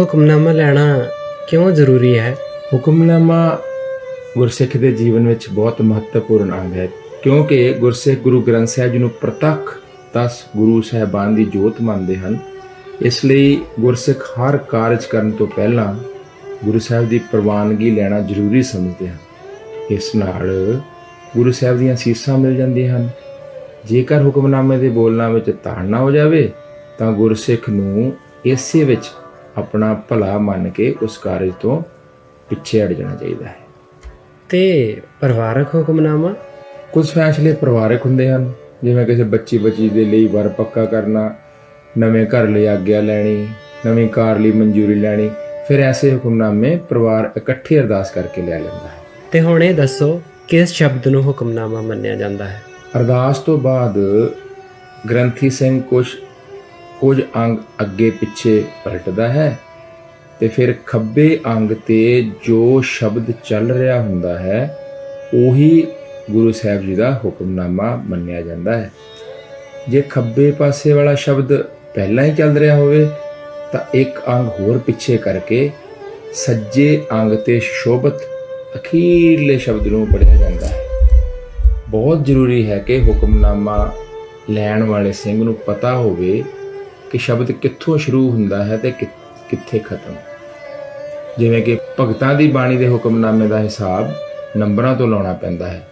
ਹੁਕਮਨਾਮਾ ਲੈਣਾ ਕਿਉਂ ਜ਼ਰੂਰੀ ਹੈ? ਹੁਕਮਨਾਮਾ ਗੁਰਸਿੱਖ ਦੇ ਜੀਵਨ ਵਿੱਚ ਬਹੁਤ ਮਹੱਤਵਪੂਰਨ ਅੰਗ ਹੈ, ਕਿਉਂਕਿ ਗੁਰਸਿੱਖ ਗੁਰੂ ਗ੍ਰੰਥ ਸਾਹਿਬ ਜੀ ਨੂੰ ਪ੍ਰਤੱਖ 10 ਗੁਰੂ ਸਾਹਿਬਾਨ ਦੀ ਜੋਤ ਮੰਨਦੇ ਹਨ। ਇਸ ਲਈ ਗੁਰਸਿੱਖ ਹਰ ਕਾਰਜ ਕਰਨ ਤੋਂ ਪਹਿਲਾਂ ਗੁਰੂ ਸਾਹਿਬ ਦੀ ਪ੍ਰਵਾਨਗੀ ਲੈਣਾ ਜ਼ਰੂਰੀ ਸਮਝਦੇ ਹਨ। ਇਸ ਨਾਲ ਗੁਰੂ ਸਾਹਿਬ ਦੀਆਂ ਸੀਸਾਂ ਮਿਲ ਜਾਂਦੀਆਂ ਹਨ। ਜੇਕਰ ਹੁਕਮਨਾਮੇ ਦੇ ਬੋਲਣਾ ਵਿੱਚ ਤਾੜਨਾ ਹੋ ਜਾਵੇ, ਤਾਂ ਗੁਰਸਿੱਖ ਨੂੰ ਇਸੇ ਵਿੱਚ ਆਪਣਾ ਭਲਾ ਮੰਨ ਕੇ ਉਸ ਕਾਰਜ ਤੋਂ ਪਿੱਛੇ ਹਟ ਜਾਣਾ ਚਾਹੀਦਾ ਹੈ। ਤੇ ਪਰਿਵਾਰਕ ਹੁਕਮਨਾਮਾ? ਕੁਝ ਫੈਸਲੇ ਪਰਿਵਾਰਕ ਹੁੰਦੇ ਹਨ ਜਿਵੇਂ ਕਿਸੇ ਬੱਚੀ ਬੱਚੀ ਦੇ ਲਈ ਵਰ ਪੱਕਾ ਕਰਨਾ ਨਵੇਂ ਘਰ ਲਈ ਆਗਿਆ ਲੈਣੀ ਨਵੀਂ ਕਾਰ ਲਈ ਮਨਜ਼ੂਰੀ ਲੈਣੀ ਫਿਰ ਐਸੇ ਹੁਕਮਨਾਮੇ ਪਰਿਵਾਰ ਇਕੱਠੇ ਅਰਦਾਸ ਕਰਕੇ ਲੈ ਲੈਂਦਾ ਹੈ। ਤੇ ਹੁਣ ਇਹ ਦੱਸੋ ਕਿਸ ਸ਼ਬਦ ਨੂੰ ਹੁਕਮਨਾਮਾ ਮੰਨਿਆ ਜਾਂਦਾ ਹੈ? ਅਰਦਾਸ ਤੋਂ ਬਾਅਦ ਗ੍ਰੰਥੀ ਸਿੰਘ ਕੁਝ ਕੁਝ ਅੰਗ ਅੱਗੇ ਪਿੱਛੇ ਪਲਟਦਾ ਹੈ ਤੇ ਫਿਰ ਖੱਬੇ ਅੰਗ ਤੇ ਜੋ ਸ਼ਬਦ ਚੱਲ ਰਿਹਾ ਹੁੰਦਾ ਹੈ, ਉਹੀ ਗੁਰੂ ਸਾਹਿਬ ਜੀ ਦਾ ਹੁਕਮਨਾਮਾ ਮੰਨਿਆ ਜਾਂਦਾ ਹੈ। ਜੇ ਖੱਬੇ ਪਾਸੇ ਵਾਲਾ ਸ਼ਬਦ ਪਹਿਲਾਂ ਹੀ ਚੱਲ ਰਿਹਾ ਹੋਵੇ, ਤਾਂ ਇੱਕ ਅੰਗ ਹੋਰ ਪਿੱਛੇ ਕਰਕੇ ਸੱਜੇ ਅੰਗ ਤੇ ਸ਼ੋਭਤ ਅਖੀਰਲੇ ਸ਼ਬਦ ਨੂੰ ਪੜਿਆ ਜਾਂਦਾ ਹੈ। ਬਹੁਤ ਜ਼ਰੂਰੀ ਹੈ ਕਿ ਹੁਕਮਨਾਮਾ ਲੈਣ ਵਾਲੇ ਸਿੰਘ ਨੂੰ ਪਤਾ ਹੋਵੇ ਕਿ ਸ਼ਬਦ ਕਿੱਥੋਂ ਸ਼ੁਰੂ ਹੁੰਦਾ ਹੈ ਤੇ ਕਿ- ਕਿੱਥੇ ਖਤਮ? ਜਿਵੇਂ ਕਿ ਭਗਤਾਂ ਦੀ ਬਾਣੀ ਦੇ ਹੁਕਮਨਾਮੇ ਦਾ ਹਿਸਾਬ ਨੰਬਰਾਂ ਤੋਂ ਲਾਉਣਾ ਪੈਂਦਾ ਹੈ।